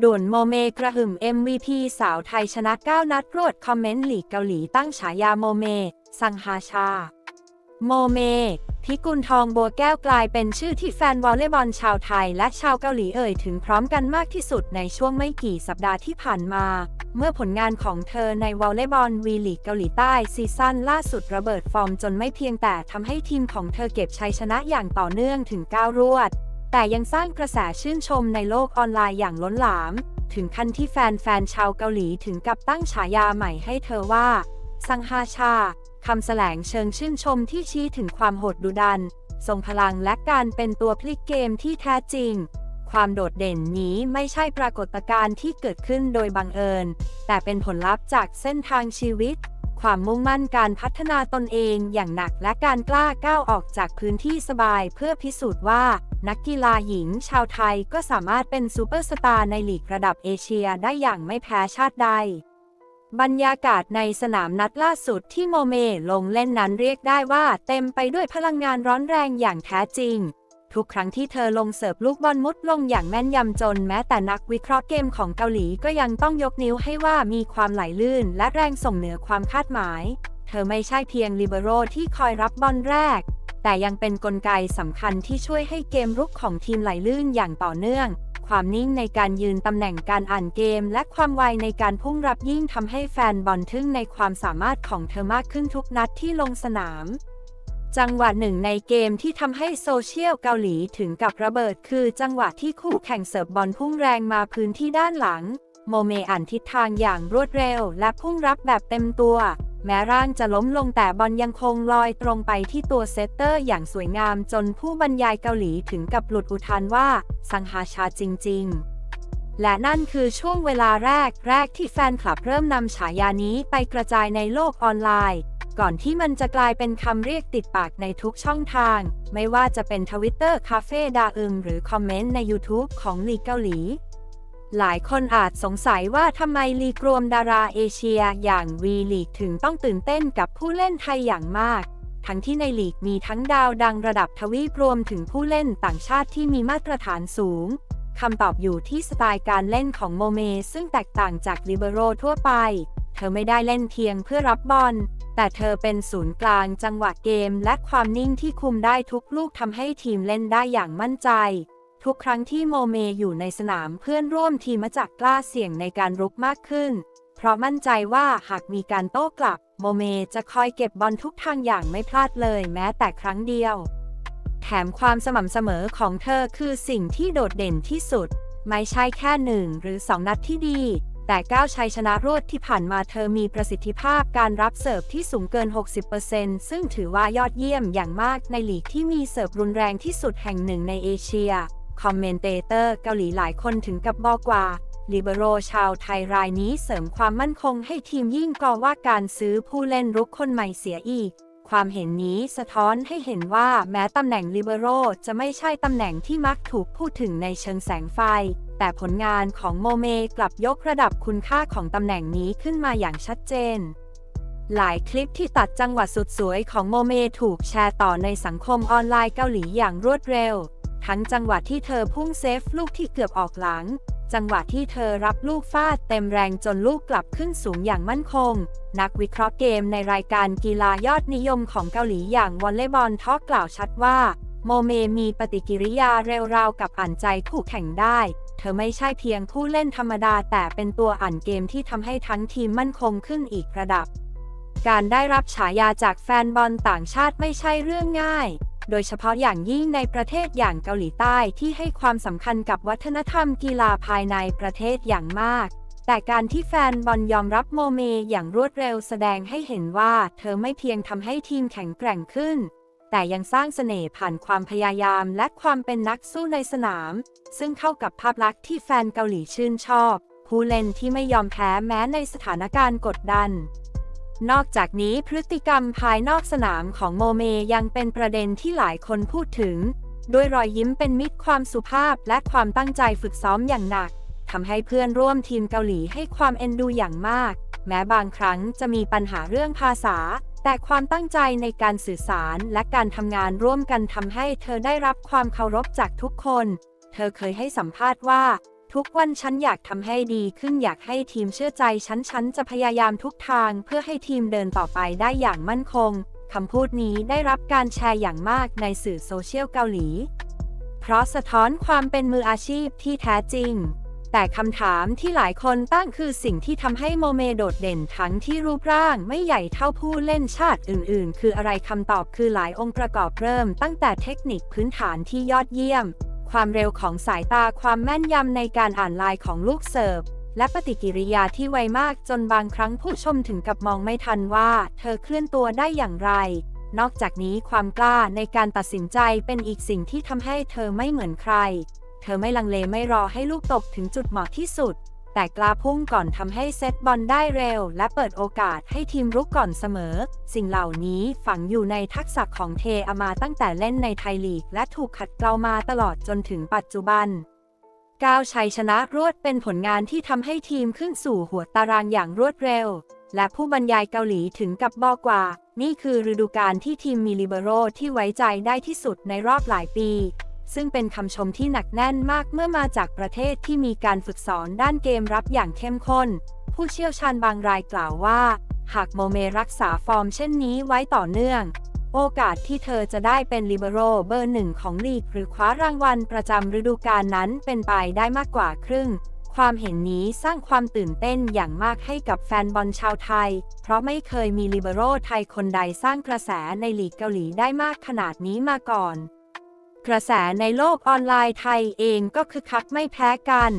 ด่วนโมเมกระหึ่ม MVP สาวไทยชนะ 9 นัดรวดคอมเมนต์หลีกเกาหลีตั้งฉายาโมเม สังฮาชา โมเม พิกุลทองบัวแก้วกลายเป็นชื่อที่แฟนวอลเลย์บอลชาวไทยและชาวเกาหลีเอ่ยถึงพร้อมกันมากที่สุดในช่วงไม่กี่สัปดาห์ที่ผ่านมา เมื่อผลงานของเธอในวอลเลย์บอลวีลีกเกาหลีใต้ซีซั่นล่าสุดระเบิดฟอร์มจนไม่เพียงแต่ทำให้ทีมของเธอเก็บชัยชนะอย่างต่อเนื่องถึง 9 รวด แต่ยังสร้างกระแสชื่นชมในโลกออนไลน์อย่างล้นหลาม ถึงขั้นที่แฟนๆ ชาวเกาหลีถึงกับตั้งฉายาใหม่ให้เธอว่าสังฮาชา คำแสลงเชิงชื่นชมที่ชี้ถึงความโหดดุดัน ทรงพลังและการเป็นตัวพลิกเกมที่แท้จริง ความโดดเด่นนี้ไม่ใช่ปรากฏการณ์ที่เกิดขึ้นโดยบังเอิญ แต่เป็นผลลัพธ์จากเส้นทางชีวิต ความมุ่งมั่นการพัฒนาตนเองอย่างหนักและการกล้าก้าวออกจากพื้นที่สบายเพื่อพิสูจน์ว่า นักกีฬาหญิงชาวไทยก็สามารถเป็นซูเปอร์สตาร์ในลีกระดับเอเชียได้อย่างไม่แพ้ชาติใดบรรยากาศในสนามนัดล่าสุดที่โมเมลงเล่นนั้นเรียกได้ว่าเต็มไปด้วยพลังงานร้อนแรงอย่างแท้จริง ทุกครั้งที่เธอลงเสิร์ฟลูกบอลมุดลงอย่างแม่นยำจนแม้แต่นักวิเคราะห์เกมของเกาหลีก็ยังต้องยกนิ้วให้ว่ามีความไหลลื่นและแรงส่งเหนือความคาดหมาย เธอไม่ใช่เพียงลิเบโรที่คอยรับบอลแรก แต่ยังเป็นนกลไกสำคัญที่ช่วยให้เกมรุกของทีมไหลลื่นอย่างต่อเนื่อง ความนิ่งในการยืนตำแหน่งการอ่านเกม และความไวในการพุ่งรับยิ่งทำให้แฟนบอลทึ่งในความสามารถของเธอมากขึ้นทุกนัดที่ลงสนาม จังหวะหนึ่งในเกมที่ทำให้โซเชียลเกาหลีถึงกับระเบิดคือจังหวะที่คู่แข่งเสิร์ฟบอลพุ่งแรงมาพื้นที่ด้านหลัง โมเมอ่านทิศทางอย่างรวดเร็วและพุ่งรับแบบเต็มตัว แม้ร่างจะล้มลงแต่บอลยังคงลอยตรงไปที่ตัวเซตเตอร์อย่างสวยงามจนผู้บรรยายเกาหลีถึงกับหลุดอุทานว่า สังหาชาจริง ๆและนั่นคือช่วงเวลาแรกแรกที่แฟนคลับเริ่มนำฉายานี้ไปกระจายในโลกออนไลน์ ก่อนที่มันจะกลายเป็นคำเรียกติดปากในทุกช่องทาง ไม่ว่าจะเป็นทวิตเตอร์คาเฟ่ดาอึมหรือคอมเมนต์ใน YouTube ของลีเกาหลี หลายคนอาจสงสัยว่าทำไมลีกรวมดาราเอเชียอย่างวีลีกถึงต้องตื่นเต้นกับผู้เล่นไทยอย่างมาก ทั้งที่ในลีกมีทั้งดาวดังระดับทวีปรวมถึงผู้เล่นต่างชาติที่มีมาตรฐานสูงคำตอบอยู่ที่สไตล์การเล่นของโมเม ซึ่งแตกต่างจากลิเบโรทั่วไป เธอไม่ได้เล่นเพียงเพื่อรับบอล แต่เธอเป็นศูนย์กลางจังหวะเกม และความนิ่งที่คุมได้ทุกลูกทำให้ทีมเล่นได้อย่างมั่นใจ ทุกครั้งที่โมเมอยู่ในสนามเพื่อนร่วมทีมมาจากกล้าเสี่ยงในการรุกมากขึ้น เพราะมั่นใจว่าหากมีการโต้กลับ โมเมจะคอยเก็บบอลทุกทางอย่างไม่พลาดเลยแม้แต่ครั้งเดียว แถมความสม่ำเสมอของเธอคือสิ่งที่โดดเด่นที่สุด ไม่ใช่แค่หนึ่งหรือสองนัดที่ดี แต่ก้าวชัยชนะรวดที่ผ่านมาเธอมีประสิทธิภาพการรับเสิร์ฟที่สูงเกิน 60%ซึ่งถือว่ายอดเยี่ยมอย่างมากในลีกที่มีเสิร์ฟรุนแรงที่สุดแห่งหนึ่งในเอเชีย คอมเมนเตเตอร์เกาหลีหลายคนถึงกับบอกว่าลิเบโรชาวไทยรายนี้เสริมความมั่นคงให้ทีมยิ่งกว่าว่าการซื้อผู้เล่นรุกคนใหม่เสียอีก ความเห็นนี้สะท้อนให้เห็นว่าแม้ตำแหน่งลิเบโรจะไม่ใช่ตำแหน่งที่มักถูกพูดถึงในเชิงแสงไฟ แต่ผลงานของโมเมกลับยกระดับคุณค่าของตำแหน่งนี้ขึ้นมาอย่างชัดเจน หลายคลิปที่ตัดจังหวะสุดสวยของโมเมถูกแชร์ต่อในสังคมออนไลน์เกาหลีอย่างรวดเร็ว ทั้งจังหวะที่เธอพุ่งเซฟลูกที่เกือบออกหลัง จังหวะที่เธอรับลูกฟาดเต็มแรงจนลูกกลับขึ้นสูงอย่างมั่นคง นักวิเคราะห์เกมในรายการกีฬายอดนิยมของเกาหลีอย่างวอลเลย์บอลทอกกล่าวชัดว่า โมเมมีปฏิกิริยาเร็วราวกับอ่านใจคู่แข่งได้ เธอไม่ใช่เพียงผู้เล่นธรรมดาแต่เป็นตัวอ่านเกมที่ทำให้ทั้งทีมมั่นคงขึ้นอีกระดับ การได้รับฉายาจากแฟนบอลต่างชาติไม่ใช่เรื่องง่าย โดยเฉพาะอย่างยิ่งในประเทศอย่างเกาหลีใต้ที่ให้ความสำคัญกับวัฒนธรรมกีฬาภายในประเทศอย่างมากแต่การที่แฟนบอลยอมรับโมเมอย่างรวดเร็วแสดงให้เห็นว่า เธอไม่เพียงทำให้ทีมแข็งแกร่งขึ้น แต่ยังสร้างเสน่ห์ผ่านความพยายามและความเป็นนักสู้ในสนาม ซึ่งเข้ากับภาพลักษณ์ที่แฟนเกาหลีชื่นชอบ ผู้เล่นที่ไม่ยอมแพ้แม้ในสถานการณ์กดดัน นอกจากนี้พฤติกรรมภายนอกสนามของโมเมยังเป็นประเด็นที่หลายคนพูดถึง ด้วยรอยยิ้มเป็นมิตรความสุภาพและความตั้งใจฝึกซ้อมอย่างหนักทำให้เพื่อนร่วมทีมเกาหลีให้ความเอ็นดูอย่างมาก แม้บางครั้งจะมีปัญหาเรื่องภาษา แต่ความตั้งใจในการสื่อสารและการทำงานร่วมกันทำให้เธอได้รับความเคารพจากทุกคน เธอเคยให้สัมภาษณ์ว่า ทุกวันฉันอยากทำให้ดีขึ้นอยากให้ทีมเชื่อใจฉันฉันจะพยายามทุกทางเพื่อให้ทีมเดินต่อไปได้อย่างมั่นคงคำพูดนี้ได้รับการแชร์อย่างมากในสื่อโซเชียลเกาหลี เพราะสะท้อนความเป็นมืออาชีพที่แท้จริง แต่คำถามที่หลายคนตั้งคือสิ่งที่ทำให้โมเมโดดเด่นทั้งที่รูปร่างไม่ใหญ่เท่าผู้เล่นชาติอื่น ๆ คืออะไรคำตอบคือหลายองค์ประกอบเริ่มตั้งแต่เทคนิคพื้นฐานที่ยอดเยี่ยม ความเร็วของสายตาความแม่นยำในการอ่านลายของลูกเสิร์ฟและปฏิกิริยาที่ไวมากจนบางครั้งผู้ชมถึงกับมองไม่ทันว่า เธอเคลื่อนตัวได้อย่างไร นอกจากนี้ความกล้าในการตัดสินใจเป็นอีกสิ่งที่ทำให้เธอไม่เหมือนใคร เธอไม่ลังเลไม่รอให้ลูกตกถึงจุดเหมาะที่สุด แต่กล้าพุ่งก่อนทำให้เซตบอลได้เร็ว และเปิดโอกาสให้ทีมรุกก่อนเสมอ สิ่งเหล่านี้ฝังอยู่ในทักษะของเทอามาตั้งแต่เล่นในไทยลีก และถูกขัดเกลามาตลอดจนถึงปัจจุบันก้าวชัยชนะรวดเป็นผลงานที่ทำให้ทีมขึ้นสู่หัวตารางอย่างรวดเร็ว และผู้บรรยายเกาหลีถึงกับบอกว่า นี่คือฤดูกาลที่ทีมมีลิเบโรที่ไว้ใจได้ที่สุดในรอบหลายปี ซึ่งเป็นคำชมที่หนักแน่นมากเมื่อมาจากประเทศที่มีการฝึกสอนด้านเกมรับอย่างเข้มข้น ผู้เชี่ยวชาญบางรายกล่าวว่า หากโมเมรักษาฟอร์มเช่นนี้ไว้ต่อเนื่อง โอกาสที่เธอจะได้เป็นลิเบโรเบอร์หนึ่งของลีก หรือคว้ารางวัลประจำฤดูกาลนั้นเป็นไปได้มากกว่าครึ่งความเห็นนี้สร้างความตื่นเต้นอย่างมากให้กับแฟนบอลชาวไทย เพราะไม่เคยมีลิเบโรไทยคนใดสร้างกระแสในลีกเกาหลีได้มากขนาดนี้มาก่อน กระแสในโลกออนไลน์ไทยเองก็คึกคักไม่แพ้กัน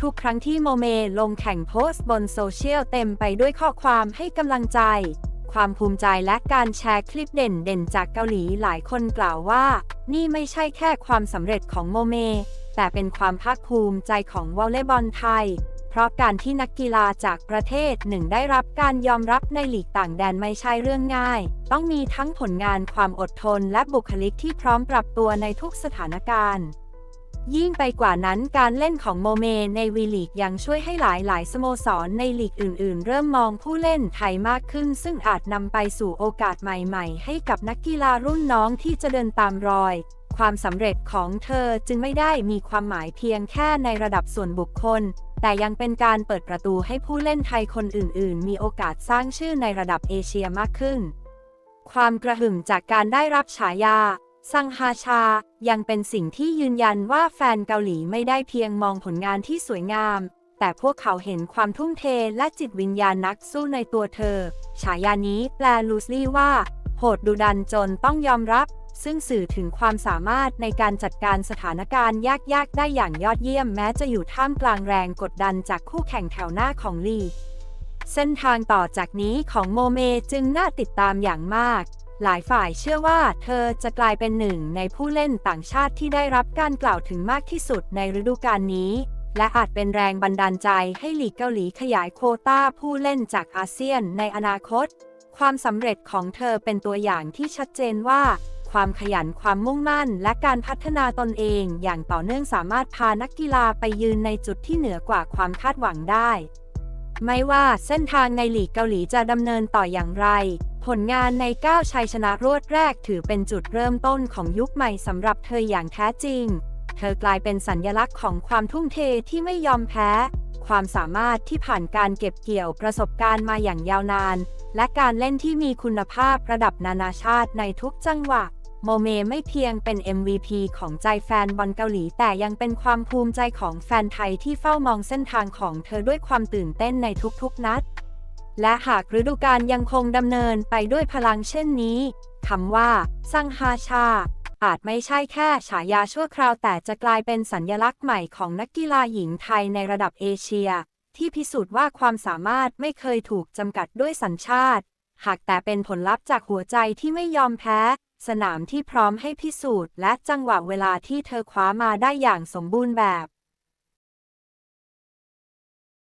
ทุกครั้งที่โมเมลงแข่งโพสต์บนโซเชียลเต็มไปด้วยข้อความให้กำลังใจ ความภูมิใจและการแชร์คลิปเด่นๆจากเกาหลีหลายคนกล่าวว่า นี่ไม่ใช่แค่ความสำเร็จของโมเม แต่เป็นความภาคภูมิใจของวอลเลย์บอลไทย ราะการที่นักกีฬาจากประเทศหนึ่งได้รับการยอมรับในหลีกต่างแดนไม่ใช่เรื่องง่าย ต้องมีทั้งผลงานความอดทนและบุคลิกที่พร้อมปรับตัวในทุกสถานการณ์ ยิ่งไปกว่านั้นการเล่นของโมเมในวีลีกยังช่วยให้หลายหลายๆสโมสรในลีกอื่น ๆ เริ่มมองผู้เล่นไทยมากขึ้น ซึ่งอาจนำไปสู่โอกาสใหม่ ๆ ให้กับนักกีฬารุ่นน้องที่จะเดินตามรอยความสำเร็จของเธอจึงไม่ได้มีความหมายเพียงแค่ในระดับส่วนบุคคล แต่ยังเป็นการเปิดประตูให้ผู้เล่นไทยคนอื่น ๆ มีโอกาสสร้างชื่อในระดับเอเชียมากขึ้น ความกระหึ่มจากการได้รับฉายา ซังฮาชา ยังเป็นสิ่งที่ยืนยันว่าแฟนเกาหลีไม่ได้เพียงมองผลงานที่สวยงาม แต่พวกเขาเห็นความทุ่มเทและจิตวิญญาณนักสู้ในตัวเธอ ฉายานี้แปลลูสลี่ว่า โหดดุดันจนต้องยอมรับ ซึ่งสื่อถึงความสามารถในการจัดการสถานการณ์ยาก ๆ ได้อย่างยอดเยี่ยมแม้จะอยู่ท่ามกลางแรงกดดันจากคู่แข่งแถวหน้าของลี เส้นทางต่อจากนี้ของโมเมจึงน่าติดตามอย่างมาก หลายฝ่ายเชื่อว่าเธอจะกลายเป็นหนึ่งในผู้เล่นต่างชาติที่ได้รับการกล่าวถึงมากที่สุดในฤดูกาลนี้ และอาจเป็นแรงบันดาลใจให้ลีกเกาหลีขยายโคต้าผู้เล่นจากอาเซียนในอนาคต ความสำเร็จของเธอเป็นตัวอย่างที่ชัดเจนว่า ความขยันความมุ่งมั่น และการพัฒนาตนเองอย่างต่อเนื่องสามารถพานักกีฬาไปยืนในจุดที่เหนือกว่าความคาดหวังได้ ไม่ว่าเส้นทางในหลีกเกาหลีจะดำเนินต่ออย่างไร ผลงานในก้าวชัยชนะรวดแรกถือเป็นจุดเริ่มต้นของยุคใหม่สำหรับเธออย่างแท้จริง เธอกลายเป็นสัญญลักษณ์ของความทุ่มเทที่ไม่ยอมแพ้ ความสามารถที่ผ่านการเก็บเกี่ยวประสบการณ์มาอย่างยาวนานและการเล่นที่มีคุณภาพระดับนานาชาติในทุกจังหวะ โมเมไม่เพียงเป็น MVP ของใจแฟนบอลเกาหลี แต่ยังเป็นความภูมิใจของแฟนไทยที่เฝ้ามองเส้นทางของเธอด้วยความตื่นเต้นในทุกๆนัด และหากฤดูกาลยังคงดำเนินไปด้วยพลังเช่นนี้คำว่าซังฮาชา อาจไม่ใช่แค่ฉายาชั่วคราวแต่จะกลายเป็นสัญญลักษณ์ใหม่ของนักกีฬาหญิงไทยในระดับเอเชีย ที่พิสูจน์ว่าความสามารถไม่เคยถูกจำกัดด้วยสัญชาติ หากแต่เป็นผลลัพธ์จากหัวใจที่ไม่ยอมแพ้ สนามที่พร้อมให้พิสูจน์และจังหวะเวลาที่เธอคว้ามาได้อย่างสมบูรณ์แบบ